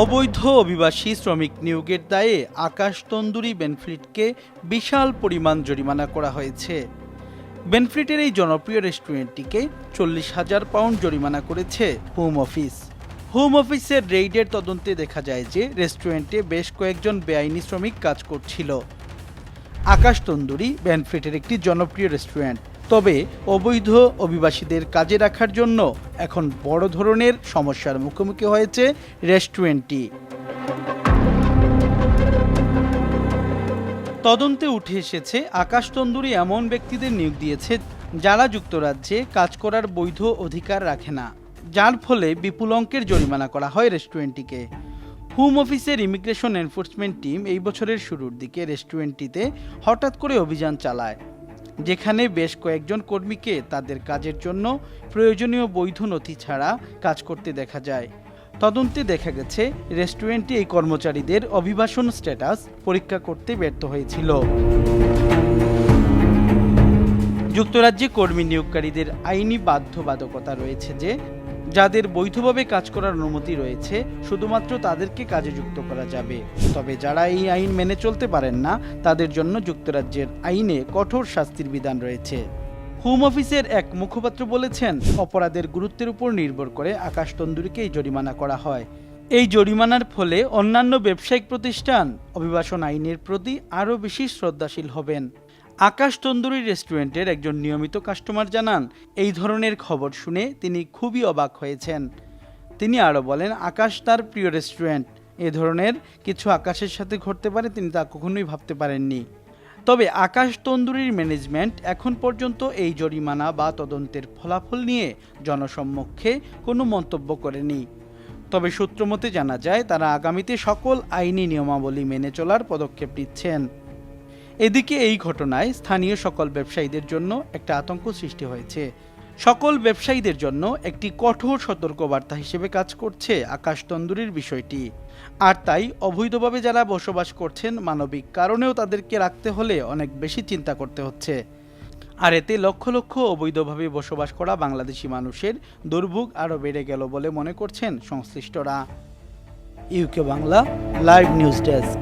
অবৈধ অভিবাসী শ্রমিক নিয়োগের দায়ে আকাশ তন্দুরি বেনফ্রিটকে বিশাল পরিমাণ জরিমানা করা হয়েছে। বেনফ্রিটের এই জনপ্রিয় রেস্টুরেন্টটিকে চল্লিশ হাজার পাউন্ড জরিমানা করেছে হোম অফিস। হোম অফিসের রেইডের তদন্তে দেখা যায় যে রেস্টুরেন্টে বেশ কয়েকজন বেআইনি শ্রমিক কাজ করছিল। আকাশ তন্দুরি বেনফ্রিটের একটি জনপ্রিয় রেস্টুরেন্ট। তবে অবৈধ অভিবাসীদের কাজে রাখার জন্য এখন বড় ধরনের সমস্যার মুখোমুখি হয়েছে রেস্টুরেন্টটি। তদন্তে উঠে এসেছে, আকাশ তন্দুরি এমন ব্যক্তিদের নিয়োগ দিয়েছে যারা যুক্তরাজ্যে কাজ করার বৈধ অধিকার রাখে না। যার ফলে বিপুল অঙ্কের জরিমানা করা হয় রেস্টুরেন্টটিকে। হোম অফিসের ইমিগ্রেশন এনফোর্সমেন্ট টিম এই বছরের শুরুর দিকে রেস্টুরেন্টটিতে হঠাৎ করে অভিযান চালায়। যেখানে বেশ কয়েকজন কর্মীকে তাদের কাজের জন্য প্রয়োজনীয় বৈধ নথি ছাড়া কাজ করতে দেখা যায়। তদন্তে দেখা গেছে, রেস্টুরেন্টে এই কর্মচারীদের অভিবাসন স্ট্যাটাস পরীক্ষা করতে ব্যর্থ হয়েছিল। যুক্তরাজ্যে কর্মী নিয়োগকারীদের আইনি বাধ্যবাধকতা রয়েছে যে যাদের বৈধভাবে কাজ করার অনুমতি রয়েছে, শুধুমাত্র তাদেরকে কাজে যুক্ত করা যাবে। তবে যারা এই আইন মেনে চলতে পারেন না, তাদের জন্য যুক্তরাজ্যের আইনে কঠোর শাস্তির বিধান রয়েছে। হোম অফিসের এক মুখপাত্র বলেছেন, অপরাধের গুরুত্বের উপর নির্ভর করে আকাশ তন্দুরিকে এই জরিমানা করা হয়। এই জরিমানার ফলে অন্যান্য ব্যবসায়িক প্রতিষ্ঠান অভিবাসন আইনের প্রতি আরও বেশি শ্রদ্ধাশীল হবেন। আকাশ তন্দুরি রেস্টুরেন্টের একজন নিয়মিত কাস্টমার জানান, এই ধরনের খবর শুনে তিনি খুবই অবাক হয়েছেন। তিনি আরও বলেন, আকাশ তার প্রিয় রেস্টুরেন্ট। এ ধরনের কিছু আকাশের সাথে ঘটতে পারে তিনি তা কখনোই ভাবতে পারেননি। তবে আকাশ তন্দুরির ম্যানেজমেন্ট এখন পর্যন্ত এই জরিমানা বা তদন্তের ফলাফল নিয়ে জনসম্মুখে কোনো মন্তব্য করেনি। তবে সূত্রমতে জানা যায়, তারা আগামীতে সকল আইনি নিয়মাবলী মেনে চলার পদক্ষেপ নিচ্ছেন। এদিকে এই ঘটনায় স্থানীয় সকল ব্যবসায়ীদের জন্য একটা আতঙ্ক সৃষ্টি হয়েছে। সকল ব্যবসায়ীদের জন্য একটি কঠোর সতর্কবার্তা হিসেবে কাজ করছে আকাশ তন্দুরির বিষয়টি। আর তাই অবৈধভাবে যারা বসবাস করছেন মানবিক কারণেও তাদেরকে রাখতে হলে অনেক বেশি চিন্তা করতে হচ্ছে। আর এতে লক্ষ লক্ষ অবৈধভাবে বসবাস করা বাংলাদেশি মানুষের দুর্ভোগ আরও বেড়ে গেল বলে মনে করছেন সংশ্লিষ্টরা। UK Bangla, live news desk.